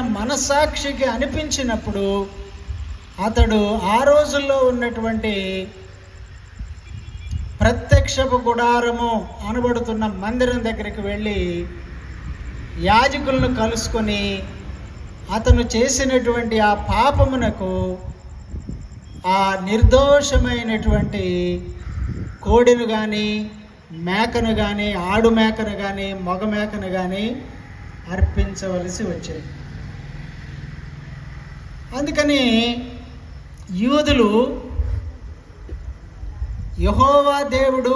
మనసాక్షికి అనిపించినప్పుడు అతడు ఆ రోజుల్లో ఉన్నటువంటి ప్రత్యక్షపు గుడారము అనబడుతున్న మందిరం దగ్గరికి వెళ్ళి యాజకులను కలుసుకొని అతను చేసినటువంటి ఆ పాపమునకు ఆ నిర్దోషమైనటువంటి కోడిను కానీ మేకను కానీ ఆడు మేకను కానీ మగ మేకను కానీ అర్పించవలసి వచ్చేది. అందుకని యూదులు యహోవా దేవుడు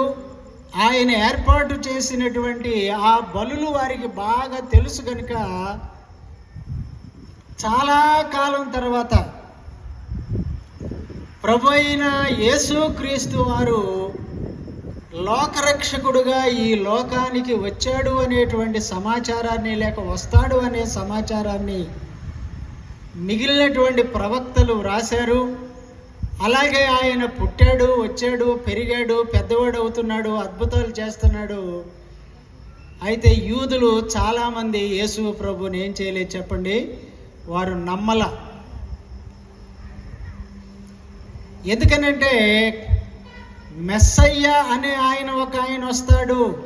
ఆయన ఏర్పాటు చేసినటువంటి ఆ బలులు వారికి బాగా తెలుసు కనుక చాలా కాలం తర్వాత ప్రభు అయిన యేసుక్రీస్తు వారు లోకరక్షకుడుగా ఈ లోకానికి వచ్చాడు అనేటువంటి సమాచారాన్ని లేక వస్తాడు అనే సమాచారాన్ని మిగిలినటువంటి ప్రవక్తలు వ్రాశారు. అలాగే ఆయన పుట్టాడు వచ్చాడు పెరిగాడు పెద్దవాడు అవుతున్నాడు అద్భుతాలు చేస్తున్నాడు. అయితే యూదులు చాలామంది యేసు ప్రభుని ఏం చేయలేదు చెప్పండి? వారు నమ్మల. ఎందుకనంటే మెస్సయ్య అనే ఆయన ఒక ఆయన వస్తాడు.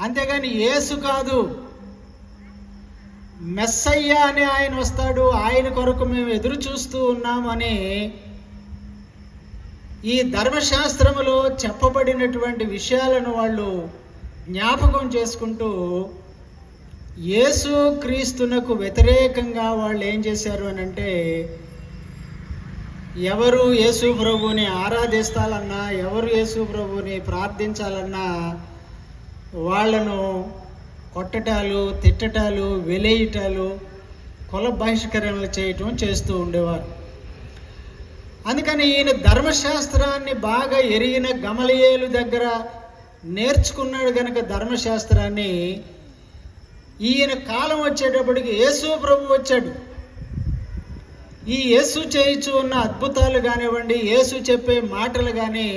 అంతేగాని యేసు కాదు. మెస్సయ్య అని ఆయన వస్తాడు. ఆయన కొరకు మేము ఎదురు చూస్తూ ఉన్నామని ఈ ధర్మశాస్త్రములో చెప్పబడినటువంటి విషయాలను వాళ్ళు జ్ఞాపకం చేసుకుంటూ యేసు క్రీస్తునకు వ్యతిరేకంగా వాళ్ళు ఏం చేశారు అని అంటే ఎవరు యేసు ప్రభువుని ఆరాధిస్తాలన్నా ఎవరు యేసు ప్రభువుని ప్రార్థించాలన్నా వాళ్ళను కొట్టటాలు తిట్టటాలు వెలేయటాలు కుల బహిష్కరణలు చేయటం చేస్తూ ఉండేవారు. అందుకని ఈయన ధర్మశాస్త్రాన్ని బాగా ఎరిగిన గమలయేలు దగ్గర నేర్చుకున్నాడు గనక ధర్మశాస్త్రాన్ని ఈయన కాలం వచ్చేటప్పటికి యేసు ప్రభు వచ్చాడు. ఈ యేసు చేయించు ఉన్న అద్భుతాలు కానివ్వండి యేసు చెప్పే మాటలు కానీ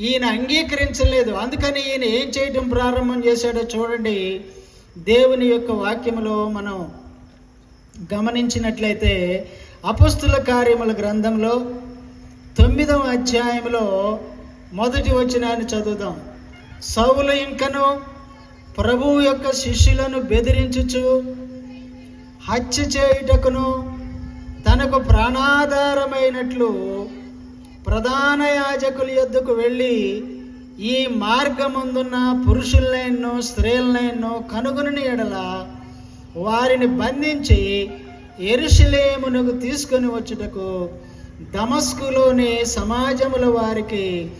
ఈయన అంగీకరించలేదు. అందుకని ఈయన ఏం చేయటం ప్రారంభం చేశాడో చూడండి. దేవుని యొక్క వాక్యములో మనం గమనించినట్లయితే అపుస్తుల కార్యముల గ్రంథంలో తొమ్మిదవ అధ్యాయంలో మొదటి వచనాన్ని చదువుదాం. సౌలు ఇంకను ప్రభువు యొక్క శిష్యులను బెదిరించుచు హత్య చేయుటకును తనకు ప్రాణాధారమైనట్లు ప్రధాన యాజకుల యొద్దకు వెళ్ళి ఈ మార్గముందున్న పురుషులనైనో స్త్రీలనైనో కనుగొని ఎడల వారిని బంధించి ఎరుషలేమునకు తీసుకొని వచ్చుటకు దమస్కులోని సమాజముల వారికి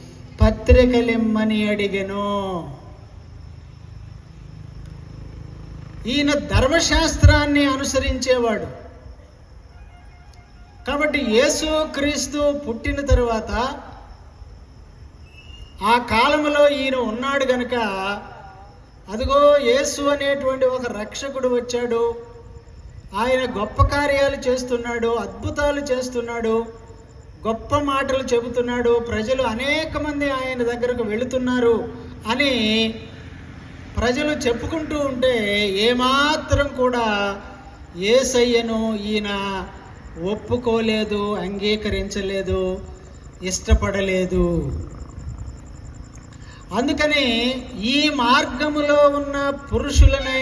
పత్రికలిమ్మని అడిగెను. ఈయన ధర్మశాస్త్రాన్ని అనుసరించేవాడు. కాబట్టి యేసు క్రీస్తు పుట్టిన తరువాత ఆ కాలంలో ఈయన ఉన్నాడు గనక అదిగో యేసు అనేటువంటి ఒక రక్షకుడు వచ్చాడు. ఆయన గొప్ప కార్యాలు చేస్తున్నాడు అద్భుతాలు చేస్తున్నాడు గొప్ప మాటలు చెబుతున్నాడు ప్రజలు అనేక మంది ఆయన దగ్గరకు వెళుతున్నారు అని ప్రజలు చెప్పుకుంటూ ఉంటే ఏమాత్రం కూడా ఏసయ్యను ఈయన ఒప్పుకోలేదు అంగీకరించలేదు ఇష్టపడలేదు. అందుకని ఈ మార్గములో ఉన్న పురుషులనై